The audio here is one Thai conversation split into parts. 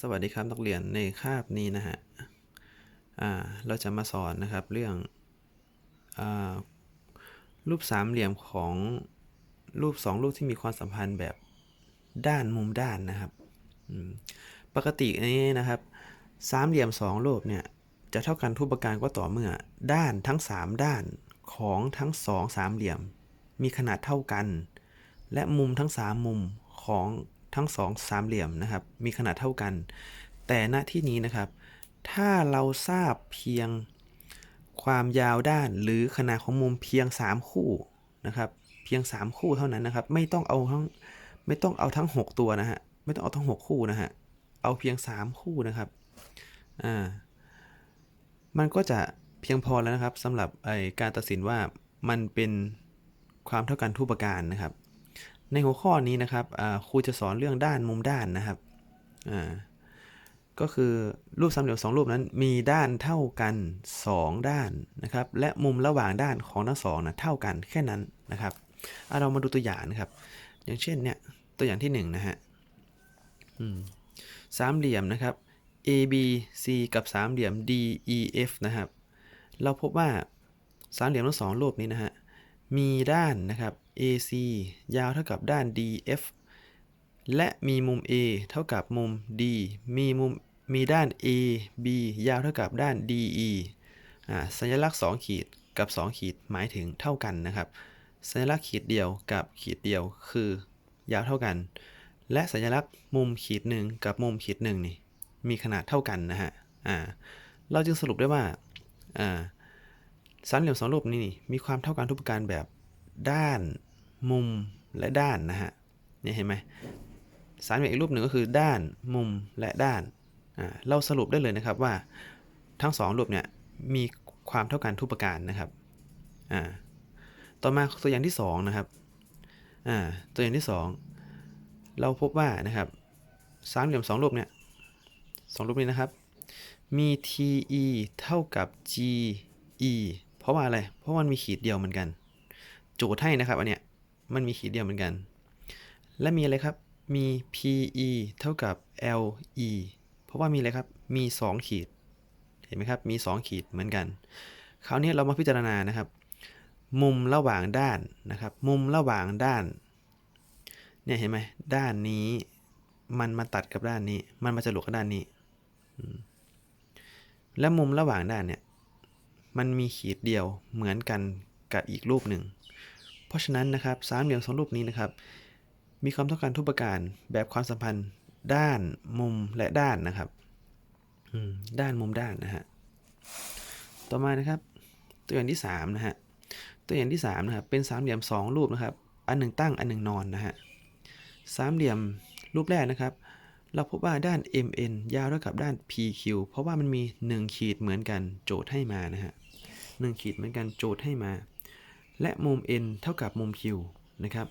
สวัสดีครับนักเรียนในคาบนี้นะฮะเราจะมาสอนนะครับเรื่องอรูปสามเหลี่ยมของรูปสองรูปที่มีความสัมพันธ์แบบด้านมุมด้านนะครับปกตินี้นะครับสามเหลี่ยมสองรูปเนี่ยจะเท่ากันทุกประการก็ต่อเมื่อด้านทั้งสามด้านของทั้งสองสามเหลี่ยม มีขนาดเท่ากัน และมุมทั้ง 3 มุมของ ทั้งสองสามเหลี่ยมนะครับ มีขนาดเท่ากัน แต่ณที่นี้นะครับ ถ้าเราทราบเพียงความยาวด้านหรือขนาดของมุมเพียง 3 คู่นะครับ เพียง 3 คู่เท่านั้นนะครับ ไม่ต้องเอาทั้งไม่ต้องเอาทั้ง 6 ตัวนะฮะไม่ต้องเอาทั้ง 6 คู่นะฮะเอาเพียง 3 คู่นะครับอ่ามันก็จะเพียงพอแล้วนะครับสำหรับไอการตัดสินว่ามันเป็นความเท่ากันทุกประการนะครับ ในหัวข้อนี้นะครับครูจะสอนเรื่องด้านมุมด้านนะครับก็คือรูปสามเหลี่ยมสองรูปนั้นมีด้านเท่ากัน 2 ด้านนะครับ และมุมระหว่างด้านของทั้งสองนะเท่ากันแค่นั้นนะครับอะเรามาดูตัวอย่างนะครับ อย่างเช่นเนี่ยตัวอย่างที่1นงนะฮะสามเหลี่ยมนะครับ A B C กับสามเหลี่ยม D E F นะครับ เราพบว่าสามเหลี่ยมทั้งสองรูปนี้นะฮะมีด้านนะครับ AC ยาวเท่ากับด้าน DF และมีมุม A เท่ากับมุม D มีมุมมีด้าน AB ยาวเท่ากับด้าน DE อ่าสัญลักษณ์ 2 ขีดกับ 2 ขีดหมายถึงเท่ากันนะครับ สัญลักษณ์ขีดเดียวกับขีดเดียวคือยาวเท่ากัน และสัญลักษณ์มุมขีดหนึ่งกับมุมขีดหนึ่งนี่มีขนาดเท่ากันนะฮะอ่าเราจึงสรุปได้ว่าอ่าสามเหลี่ยมสองรูปนี้นี่มีความเท่ากันทุกประการแบบ ด้านมุมและด้านนะฮะเนี่ยเห็นไหมสามเหลี่ยมอีกรูปหนึ่งก็คือด้านมุมและด้านเราสรุปได้เลยนะครับว่าทั้งสองรูปเนี่ยมีความเท่ากันทุกประการนะครับต่อมาตัวอย่างที่สองนะครับตัวอย่างที่สองเราพบว่านะครับสามเหลี่ยมสองรูปเนี่ยสองรูปนี้นะครับ มี TE เท่ากับ GE เพราะว่าอะไร เพราะมันมีขีดเดียวเหมือนกัน โจทย์ให้นะครับ อันเนี้ยมันมีขีดเดียวเหมือนกัน และมีอะไรครับ มี PE เท่ากับ LE เพราะว่ามีอะไรครับ มี 2 ขีด เห็นไหมครับ มี 2 ขีดเหมือนกัน คราวนี้เรามาพิจารณานะครับ มุมระหว่างด้านนะครับ มุมระหว่างด้าน เนี่ยเห็นไหมด้านนี้ มันมาตัดกับด้านนี้ มันมาจรวดกับด้านนี้ และมุมระหว่างด้านเนี่ย มันมีขีดเดียวเหมือนกันกับอีกรูปหนึ่ง ราะฉะนั้นนะครับสามเหลี่ยมสองรูปนี้นะครับ มีความต้องการทุกประการแบบความสัมพันธ์ด้านมุมและด้านนะครับด้านมุมด้านนะฮะต่อมานะครับ ตัวอย่างที่สามนะฮะตัวอย่างที่สามนะครับเป็นสามเหลี่ยมสองรูปนะครับ อันหนึ่งตั้งอันหนึ่งนอนนะฮะสามเหลี่ยมรูปแรกนะครับ เราพบว่าด้าน MN ยาวเท่ากับด้าน PQ เพราะว่ามันมี 1 ขีดเหมือนกันโจทย์ให้มานะฮะ1ขีดเหมือนกันโจทย์ให้มา และมุม N เท่ากับมุม Q นะครับ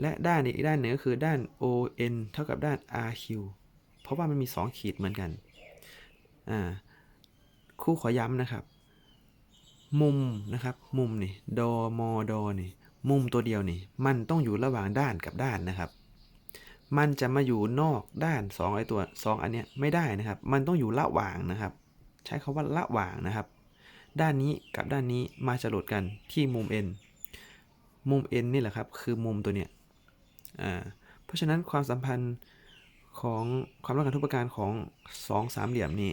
และด้านอีกด้านหนึ่งก็คือด้าน ON เท่ากับด้าน RQ เพราะว่ามันมี 2 ขีดเหมือนกัน อ่าครู่ขอย้ำนะครับ มุมนะครับ มุมนี่ดอมอดอนี่ มุมตัวเดียวนี่ มันต้องอยู่ระหว่างด้านกับด้านนะครับ มันจะมาอยู่นอกด้าน2ไอตัว2อันเนี้ยไม่ได้นะครับ มันต้องอยู่ระหว่างนะครับ ใช้คาว่าระหว่างนะครับ ด้านนี้กับด้านนี้มาจรดกันที่มุม n มุม n นี่แหละครับ คือมุมตัวเนี้ยอ่าเพราะฉะนั้นความสัมพันธ์ของความต้องการทุกประการของสองสามเหลี่ยมนี้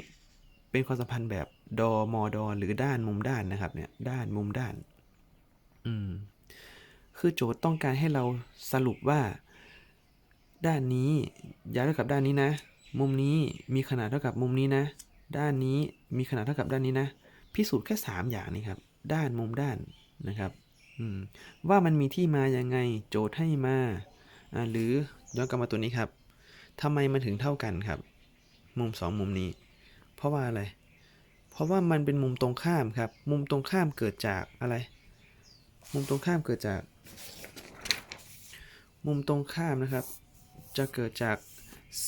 เป็นความสัมพันธ์แบบดอมอดอหรือด้านมุมด้านนะครับเนี่ยด้านมุมด้านอืมคือโจทย์ต้องการให้เราสรุปว่า ด้านนี้ยาวเท่ากับด้านนี้นะ มุมนี้มีขนาดเท่ากับมุมนี้นะ ด้านนี้มีขนาดเท่ากับด้านนี้นะ พิสูจน์แค่ 3 อย่างนี้ครับ ด้านมุมด้านนะครับว่ามันมีที่มายังไงโจทย์ให้มาหรือย้อนกลับมาตัวนี้ครับทำไมมันถึงเท่ากันครับ มุม 2 มุมนี้ เพราะว่าอะไร เพราะว่ามันเป็นมุมตรงข้ามครับ มุมตรงข้ามเกิดจากอะไร มุมตรงข้ามเกิดจาก มุมตรงข้ามนะครับ จะเกิดจาก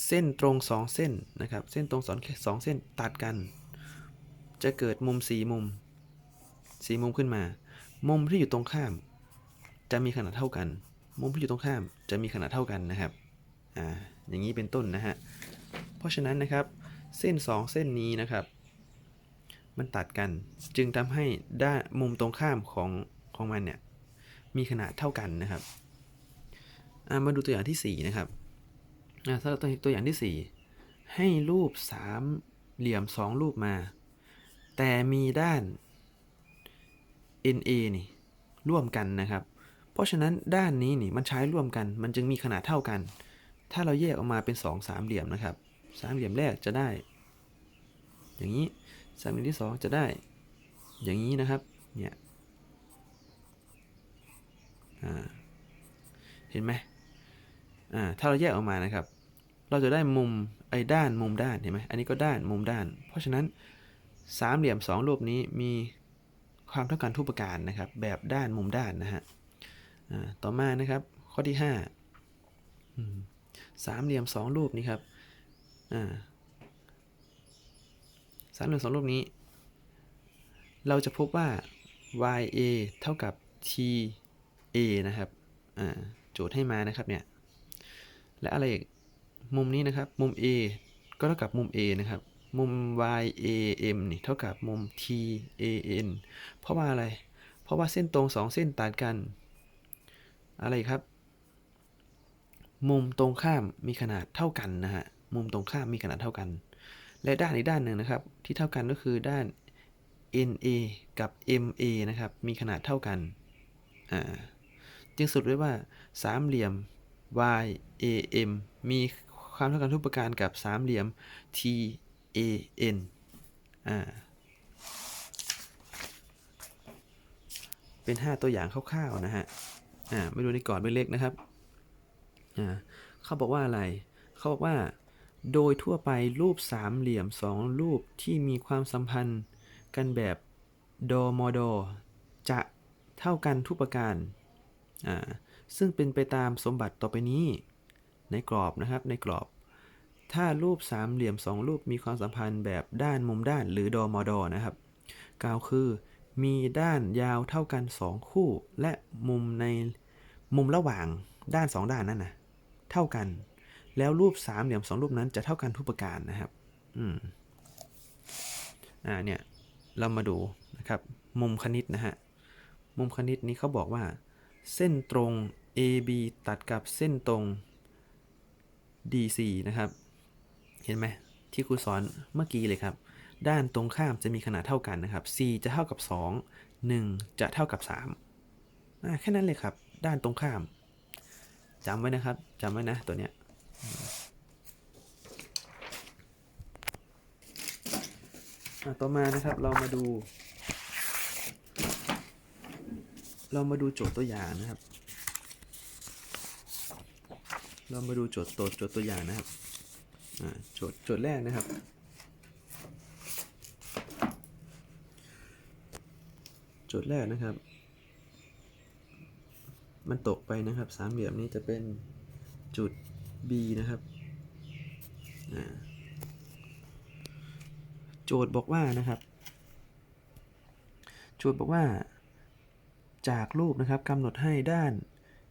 เส้นตรง 2 เส้นนะครับ เส้นตรงสองสองเส้นตัดกัน จะเกิดมุมสีมุมสีมุมขึ้นมา มุมที่อยู่ตรงข้าม จะมีขนาดเท่ากัน มุมที่อยู่ตรงข้าม จะมีขนาดเท่ากันนะครับอ่าอย่างนี้เป็นต้นนะฮะเพราะฉะนั้นนะครับ เส้น 2 เส้นนี้นะครับ มันตัดกันจึงทำให้ด้านมุมตรงข้ามของของมันเนี่ยมีขนาดเท่ากันนะครับอะมาดูตัวอย่างทีสี่4 นะครับอะถ้าเราตัวตัวอย่างทีสี่ 4 ให้รูปสามเหลี่ยม 2 รูปมา แต่มีด้าน NA นี่ร่วมกันนะครับ เพราะฉะนั้นด้านนี้นี่มันใช้ร่วมกัน มันจึงมีขนาดเท่ากัน ถ้าเราแยกออกมาเป็น 2 สามเหลี่ยมนะครับ สามเหลี่ยมแรกจะได้ อย่างนี้ สามเหลี่ยมที่ 2 จะได้ อย่างนี้นะครับ เนี่ย อ่า เห็นไหมอ่า ถ้าเราแยกออกมานะครับ เราจะได้มุมไอ้ด้านมุมด้านเห็นไหมอันนี้ก็ด้านมุมด้าน เพราะฉะนั้น สามเหลี่ยมสองรูปนี้มีความเท่ากันทุกประการนะครับ แบบด้านมุมด้านนะฮะต่อมานะครับ ข้อที่ห้าสามเหลี่ยมสองรูปนี้ครับสามเหลี่ยมสองรูปนี้ เราจะพบว่า ya เท่ากับ ta นะครับโจทย์ให้มานะครับเนี่ยและอะไรอีกมุมนี้นะครับ มุม a ก็เท่ากับมุม a นะครับ มุม yam นี่เท่ากับมุม tan เพราะว่าอะไร เพราะว่าเส้นตรงสองเส้นตัดกัน อะไรครับ มุมตรงข้ามมีขนาดเท่ากันนะฮะ มุมตรงข้ามมีขนาดเท่ากัน และด้านอีกด้านหนึ่งนะครับ ที่เท่ากันก็คือด้าน NA กับ MA นะครับ มีขนาดเท่ากัน อ่า จึงสรุปได้ว่าสามเหลี่ยม YAM มีความเท่ากันทุกประการกับสามเหลี่ยม t A N อ่า เป็น 5 ตัวอย่างคร่าวๆนะฮะ อ่าไม่ดูในกรอบเล็กนะครับ อ่าเขาบอกว่าอะไร เขาบอกว่า โดยทั่วไปรูปสามเหลี่ยมสองรูปที่มีความสัมพันธ์กันแบบโดมโดจะเท่ากันทุกประการ อ่า ซึ่งเป็นไปตามสมบัติต่อไปนี้ ในกรอบนะครับ ในกรอบ ถ้ารูปสามเหลี่ยมสองรูปมีความสัมพันธ์แบบด้านมุมด้านหรือดอมอดอนะครับกล่าวคือมีด้านยาวเท่ากัน 2 คู่ และมุมในมุมระหว่างด้าน 2 ด้านนั้นนะเท่ากัน แล้วรูปสามเหลี่ยมสองรูปนั้นจะเท่ากันทุกประการนะครับ อืมอ่าเนี่ยเรามาดูนะครับ มุมคณิตนะฮะมุมคณิตนี้เขาบอกว่า เส้นตรง AB ตัดกับเส้นตรง DC นะครับ เห็นไหมที่ครูสอนเมื่อกี้เลยครับ ด้านตรงข้ามจะมีขนาดเท่ากันนะครับ c จะเท่ากับ 2 1 จะเท่ากับ3แค่นั้นเลยครับ ด้านตรงข้ามจำไว้นะครับจำไว้นะตัวเนี้ยต่อมานะครับเรามาดู เรามาดูโจทย์ตัวอย่างนะครับ เรามาดูโจทย์โจทย์โจทย์ตัวอย่างนะครับ โจทย์โจทย์แรกนะครับ โจทย์แรกนะครับ มันตกไปนะครับสามเหลี่ยมนี้จะเป็นจุด B นะครับโจทย์บอกว่านะครับ โจทย์บอกว่า จากรูปนะครับกำหนดให้ด้าน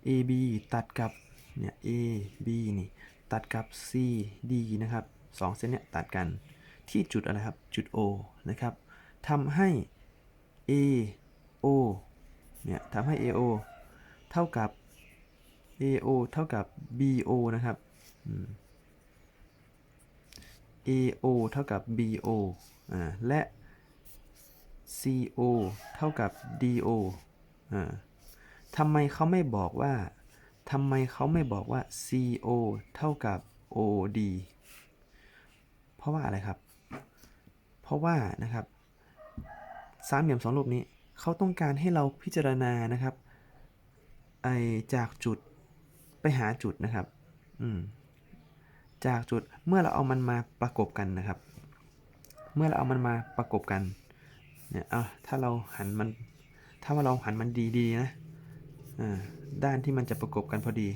AB ตัดกับเนี่ย AB นี่ ตัดกับ CD นะครับสองเส้นเนี่ยตัดกันที่จุดอะไรครับ จุด O นะครับทำให้ AO เนี่ยทำให้ AO เท่ากับ AO เท่ากับ BO นะครับอืม AO เท่ากับ BO อ่า และ CO เท่ากับ DO อ่าทำไมเขาไม่บอกว่า ทำไมเขาไม่บอกว่า CO เท่ากับ OD เพราะว่าอะไรครับ เพราะว่านะครับสามเหลี่ยมสองรูปนี้เขาต้องการให้เราพิจารณานะครับไอจากจุดไปหาจุดนะครับอืมจากจุดเมื่อเราเอามันมาประกบกันนะครับ เมื่อเราเอามันมาประกบกันเนี่ยเอาถ้าเราหันมันถ้าว่าเราหันมันดีๆนะอ่า ด้านที่มันจะประกบกันพอดี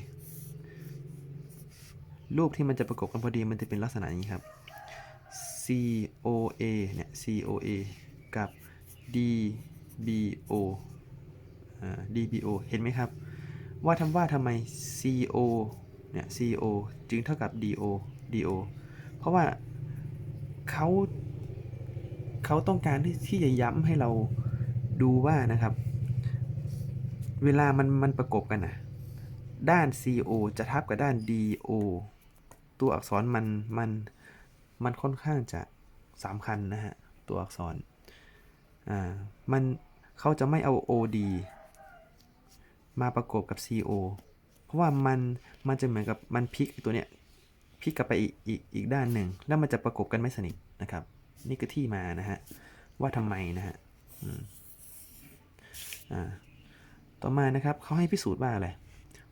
รูปที่มันจะประกบกันพอดีมันจะเป็นลักษณะนี้ครับ COA เนี่ย COA กับ DBO อ่า DBO เห็นไหมครับ ว่าทำว่าทำไม CO เนี่ย CO จึงเท่ากับ DO DO เพราะว่าเขาเขาต้องการที่ที่จะย้ำให้เราดูว่านะครับ เวลามันมันประกบกันนะด้าน CO จะทับกับด้าน DO ตัวอักษรมันมันมันค่อนข้างจะสำคัญนะฮะ ตัวอักษร อ่า มันเขาจะไม่เอา OD มาประกบกับ CO เพราะว่ามันมันจะเหมือนกับมันพลิกตัวเนี้ยพลิกกลับไปอีกอีกอีกด้านหนึ่ง แล้วมันจะประกบกันไม่สนิทนะครับ นี่คือที่มานะฮะ ว่าทำไมนะฮะอ่า ต่อมานะครับเขาให้พิสูจน์ว่าอะไร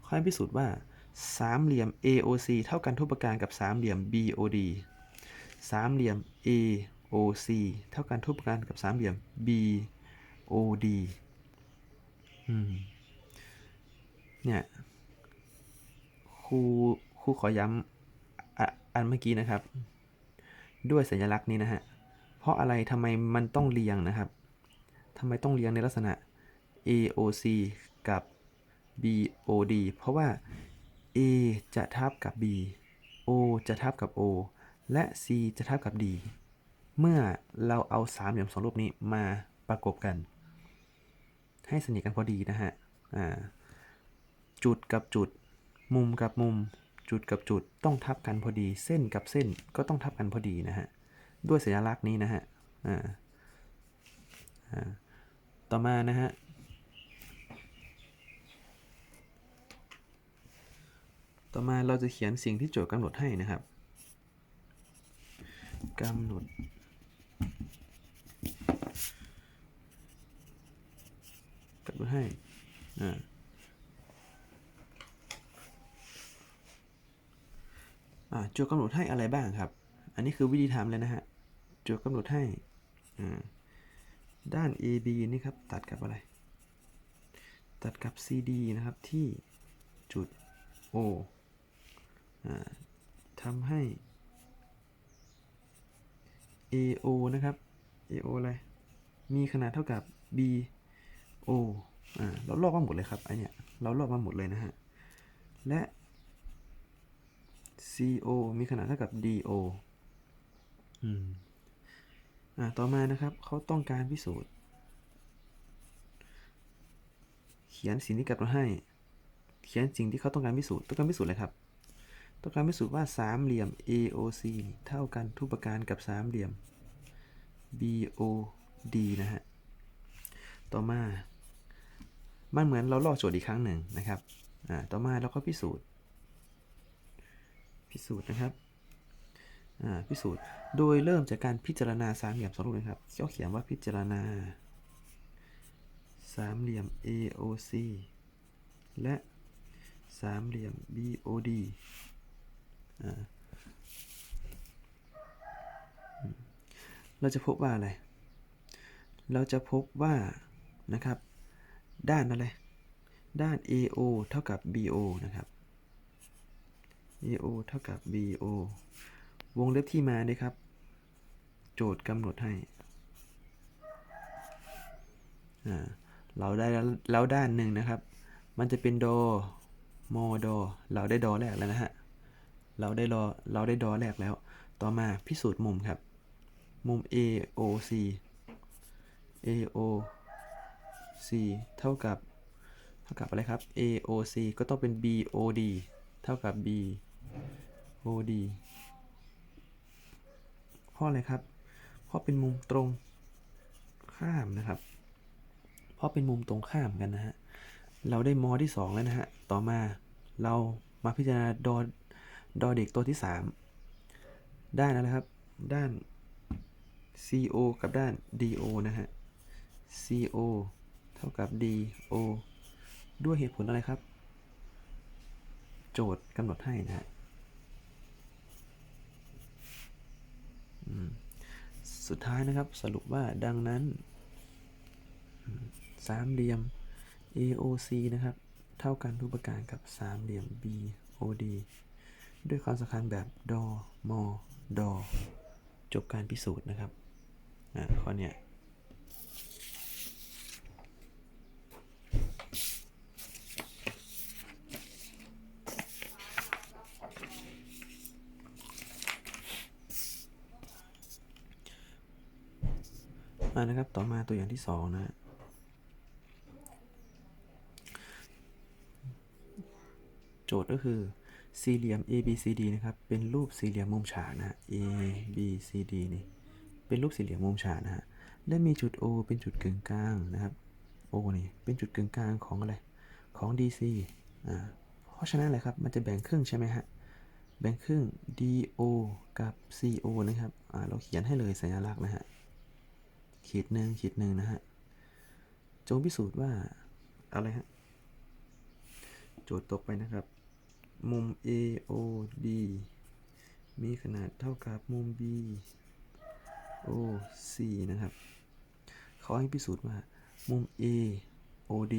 เขาให้พิสูจน์ว่าสามเหลี่ยม AOC เท่ากันทุกประการกับสามเหลี่ยม BOD สามเหลี่ยม AOC เท่ากันทุกประการกับสามเหลี่ยม BOD เนี่ยครูครูขอย้ำอันเมื่อกี้นะครับ ด้วยสัญลักษณ์นี้นะฮะ เพราะอะไรทำไมมันต้องเรียงนะครับทำไมต้องเรียงในลักษณะ AOC กับ BOD เพราะว่า A จะทับกับ B O จะทับกับ O และ C จะทับกับ D เมื่อเราเอาสามเหลี่ยมสองรูปนี้มาประกบกัน ให้สนิทกันพอดีนะฮะจุดกับจุด มุมกับมุม จุดกับจุดต้องทับกันพอดี เส้นกับเส้นก็ต้องทับกันพอดีนะฮะ ด้วยสัญลักษณ์นี้นะฮะต่อมานะฮะ ต่อมาเราจะเขียนสิ่งที่โจทย์กำหนดให้นะครับกำหนด กำหนดให้อ่าโจทย์กำหนดให้อะไรบ้างครับ อันนี้คือวิธีทำเลยนะฮะ โจทย์กำหนดให้ด้าน AB นี่ครับ ตัดกับอะไร ตัดกับ CD นะครับที่จุด O อ่า ทำให้ AO นะครับ AO อะไร มีขนาดเท่ากับ BO อ่า เราลอกมาหมดเลยครับไอเนี้ยเราลอกมาหมดเลยนะฮะ และ CO มีขนาดเท่ากับ DO อืม อ่า ต่อมานะครับ เขาต้องการพิสูจน์ เขียนสิ่งที่กำหนดให้ เขียนสิ่งที่เขาต้องการพิสูจน์ ต้องการพิสูจน์อะไรครับ ต้องการพิสูจน์ว่าสามเหลี่ยม AOC เท่ากันทุกประการกับสามเหลี่ยม BOD นะฮะ ต่อมา มันเหมือนเราลอกโจทย์อีกครั้งหนึ่งนะครับ อ่า ต่อมาเราก็พิสูจน์ พิสูจน์นะครับ อ่า พิสูจน์ โดยเริ่มจากการพิจารณาสามเหลี่ยมสองรูปนะครับเขาเขียนว่าพิจารณา สามเหลี่ยม AOC และสามเหลี่ยม BOD เราจะพบว่าอะไร เราจะพบว่านะครับ ด้านอะไร ด้าน AO เท่ากับ BO นะครับ AO เท่ากับ BO วงเล็บที่มาเลยครับ โจทย์กำหนดให้ เราได้แล้วแล้วด้านหนึ่งนะครับ มันจะเป็นโดโมโด เราได้ดอแรกแล้วนะฮะ เราได้รอเราได้ดอแรกแล้ว ต่อมาพิสูจน์มุมครับ มุม AOC AOC เท่ากับ เท่ากับอะไรครับ AOC ก็ต้องเป็น BOD เท่ากับ BOD เพราะอะไรครับเพราะเป็นมุมตรงข้ามนะครับเพราะเป็นมุมตรงข้ามกันนะฮะ เราได้มอที่ 2 แล้วนะฮะ ต่อมาเรามาพิจารณาดอ ดอเด็กตัวที่ 3 ด้านอะไรครับ ด้าน CO กับด้าน DO นะฮะ CO เท่ากับ DO ด้วยเหตุผลอะไรครับ โจทย์กำหนดให้นะฮะสุดท้ายนะครับสรุปว่าดังนั้น สามเหลี่ยม AOC นะครับ เท่ากันทุกประการกับสามเหลี่ยม BOD ด้วยความสำคัญแบบดอมอดอจบการพิสูจน์นะครับอ่าข้อเนี้ยมนะครับต่อมาตัวอย่างที่สองนะ โจทย์ก็คือ สี่เหลี่ยม ABCD นะครับ เป็นรูปสี่เหลี่ยมมุมฉากนะ ABCD นี่ เป็นรูปสี่เหลี่ยมมุมฉากนะฮะ และมีจุด O เป็นจุดกึ่งกลางนะครับ O นี่ เป็นจุดกึ่งกลางของอะไร ของ DC อ่า เพราะฉะนั้นอะไรครับ มันจะแบ่งครึ่งใช่ไหมฮะ แบ่งครึ่ง DO กับ CO นะครับ อ่า เราเขียนให้เลยสัญลักษณ์นะฮะ ขีดหนึ่งขีดหนึ่งนะฮะ จงพิสูจน์ว่า อะไรฮะ โจทย์ตกไปนะครับ มุม AOD มีขนาดเท่ากับมุม BOC นะครับเขาให้พิสูจน์ว่ามุม AOD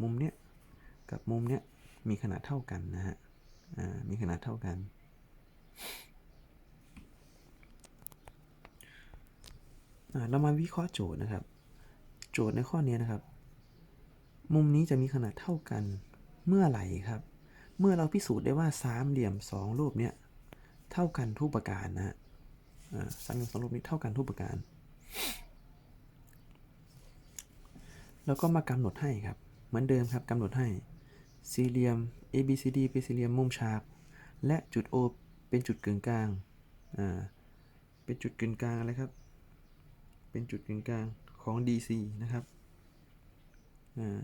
มุมเนี้ยกับมุมเนี้ยมีขนาดเท่ากันนะฮะมีขนาดเท่ากัน เรามาวิเคราะห์โจทย์นะครับ โจทย์ในข้อนี้นะครับ มุมนี้จะมีขนาดเท่ากันเมื่อไหร่ครับ เมื่อเราพิสูจน์ได้ว่าสามเหลี่ยมสองรูปเนี้ยเท่ากันทุกประการนะสามเหลี่ยมสองรูปนี้เท่ากันทุกประการแล้วก็มากำหนดให้ครับ เหมือนเดิมครับกำหนดให้สี่เหลี่ยม ABCD เป็นสี่เหลี่ยมมุมฉาก และจุด O เป็นจุดกึ่งกลางอ่าเป็นจุดกึ่งกลางอะไรครับ เป็นจุดกึ่งกลางของ DC นะครับอ่า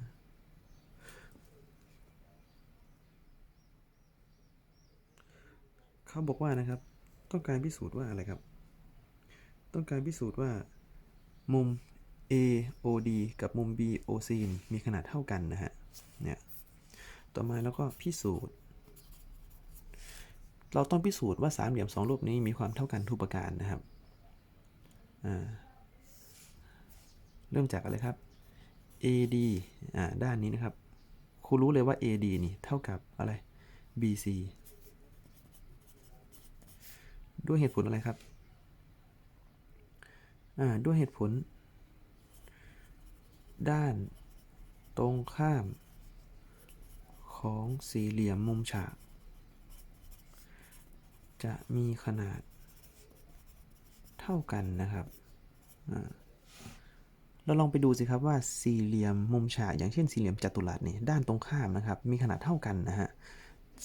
เขาบอกว่านะครับ ต้องการพิสูจน์ว่าอะไรครับ ต้องการพิสูจน์ว่า มุม AOD กับมุม BOC มีขนาดเท่ากันนะฮะ เนี่ย ต่อมาแล้วก็พิสูจน์ เราต้องพิสูจน์ว่าสามเหลี่ยมสองรูปนี้มีความเท่ากันทุกประการนะครับ เริ่มจากอะไรครับ AD อ่า ด้านนี้นะครับครูรู้เลยว่า AD นี่เท่ากับอะไร BC ด้วยเหตุผลอะไรครับ อ่า ด้วยเหตุผล ด้านตรงข้ามของสี่เหลี่ยมมุมฉาก จะมีขนาดเท่ากันนะครับอ่าเราลองไปดูสิครับว่าสี่เหลี่ยมมุมฉาก อย่างเช่นสี่เหลี่ยมจัตุรัสนี่ด้านตรงข้ามนะครับ มีขนาดเท่ากันนะฮะ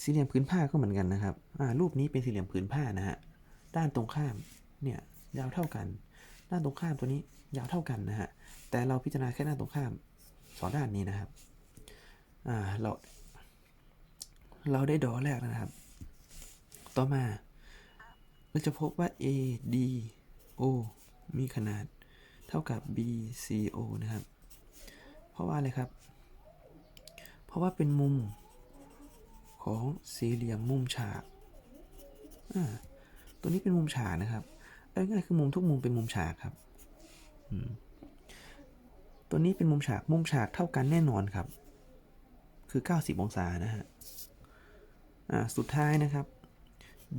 สี่เหลี่ยมผืนผ้าก็เหมือนกันนะครับอ่ารูปนี้เป็นสี่เหลี่ยมผืนผ้านะฮะ ด้านตรงข้ามเนี่ยยาวเท่ากัน ด้านตรงข้ามตัวนี้ยาวเท่ากันนะฮะ แต่เราพิจารณาแค่ด้านตรงข้ามสองด้านนี้นะครับ อ่า เรา เราได้ดอแรกนะครับ ต่อมา เราจะพบว่า ADO มีขนาดเท่ากับ BCO นะครับ เพราะว่าอะไรครับ เพราะว่าเป็นมุมของสี่เหลี่ยมมุมฉาก อ่า ตัวนี้เป็นมุมฉากนะครับเอาง่ายๆคือมุมทุกมุมเป็นมุมฉากครับตัวนี้เป็นมุมฉาก มุมฉากเท่ากันแน่นอนครับ คือ 90 องศานะฮะ อ่า สุดท้ายนะครับ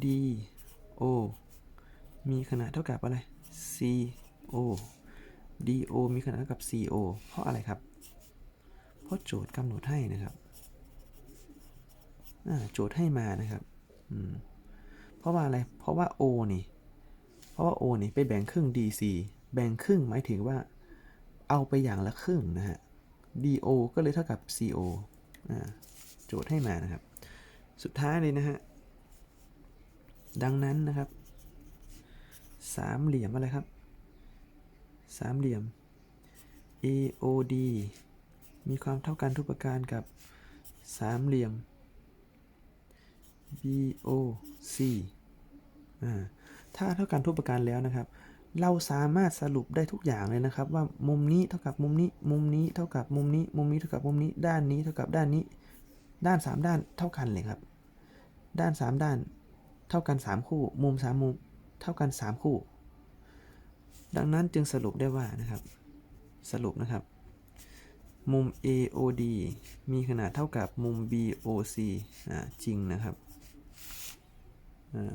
DO มีขนาดเท่ากับอะไร CO DO มีขนาดเท่ากับ CO เพราะอะไรครับ เพราะโจทย์กำหนดให้นะครับ อ่า โจทย์ให้มานะครับ อืม เพราะว่าอะไร เพราะว่า O นี่ เพราะว่า O นี่ไปแบ่งครึ่ง DC แบ่งครึ่งหมายถึงว่า เอาไปอย่างละครึ่งนะฮะ DO ก็เลยเท่ากับ CO อ่าโจทย์ให้มานะครับ สุดท้ายเลยนะฮะ ดังนั้นนะครับ สามเหลี่ยมอะไรครับ สามเหลี่ยม AOD มีความเท่ากันทุกประการกับสามเหลี่ยม BOC อ่า ถ้าเท่ากันทุกประการแล้วนะครับ เราสามารถสรุปได้ทุกอย่างเลยนะครับ ว่ามุมนี้เท่ากับมุมนี้ มุมนี้เท่ากับมุมนี้ มุมนี้เท่ากับมุมนี้ ด้านนี้เท่ากับด้านนี้ ด้าน 3 ด้านเท่ากันเลยครับ ด้าน 3 ด้าน เท่ากัน 3 คู่ มุม 3 มุม เท่ากัน 3 คู่ ดังนั้นจึงสรุปได้ว่านะครับ สรุปนะครับ มุม AOD มีขนาดเท่ากับมุม BOC อ่าจริงนะครับอ่า